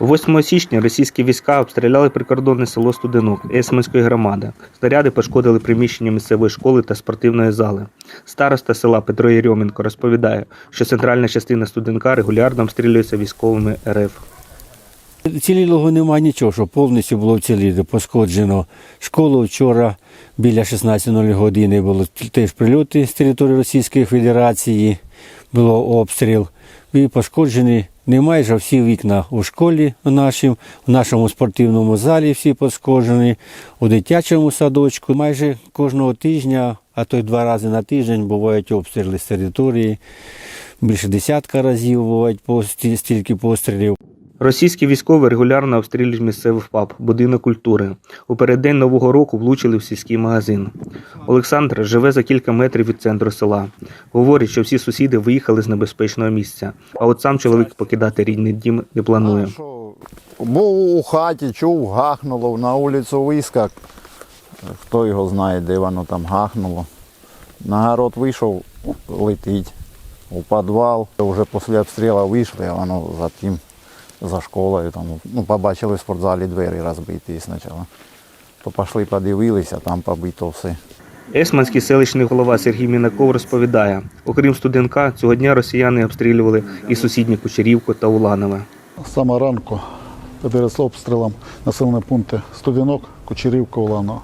8 січня російські війська обстріляли прикордонне село Студенок Есменської громади. Снаряди пошкодили приміщення місцевої школи та спортивної зали. Староста села Петро Єрьоменко розповідає, що центральна частина Студенка регулярно обстрілюється військовими РФ. Цілілого немає нічого, що повністю було вціліло. Пошкоджено школу вчора біля 16.00 години було теж прильоти з території Російської Федерації, було обстріл. І пошкоджені не майже всі вікна у школі в нашому, у нашому спортивному залі всі пошкоджені, у дитячому садочку. Майже кожного тижня, а то й два рази на тиждень бувають обстріли з території. Більше десятка разів бувають стільки пострілів. Російські військові регулярно обстрілюють місцевий ФАП, будинок культури. У переддень Нового року влучили в сільський магазин. Олександр живе за кілька метрів від центру села. Говорить, що всі сусіди виїхали з небезпечного місця. А от сам чоловік покидати рідний дім не планує. Був у хаті, чув, гахнуло, на вулицю вискак. Хто його знає, де воно там гахнуло. На город вийшов, летить. У підвал. Вже після обстрілу вийшли, а воно за тим, за школою. Там, ну, побачили в спортзалі двері розбиті спочатку. То пішли, подивилися, там побито все. Есманський селищний голова Сергій Мінаков розповідає, окрім студенка, цього дня росіяни обстрілювали і сусідні Кучерівку та Уланове. Самого ранку пересло обстрілом населені пункти Студінок, Кучерівка, Уланова.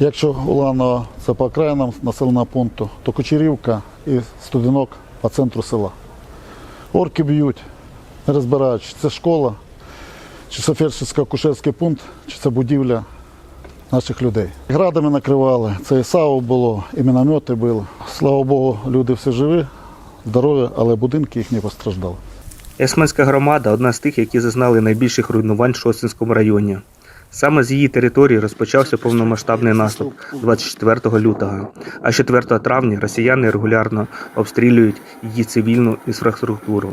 Якщо Уланова це по окраїнам населеного пункту, то Кучерівка і Студінок по центру села. Орки б'ють, розбирають, чи це школа, чи це фельдшерсько-акушерський пункт, чи це будівля наших людей. Градами накривали, це і САУ було, і міномети були. Слава Богу, люди всі живі, здорові, але будинки їх не постраждали. Есменська громада одна з тих, які зазнали найбільших руйнувань в Шостинському районі. Саме з її території розпочався повномасштабний наступ 24 лютого, а 4 травня росіяни регулярно обстрілюють її цивільну інфраструктуру.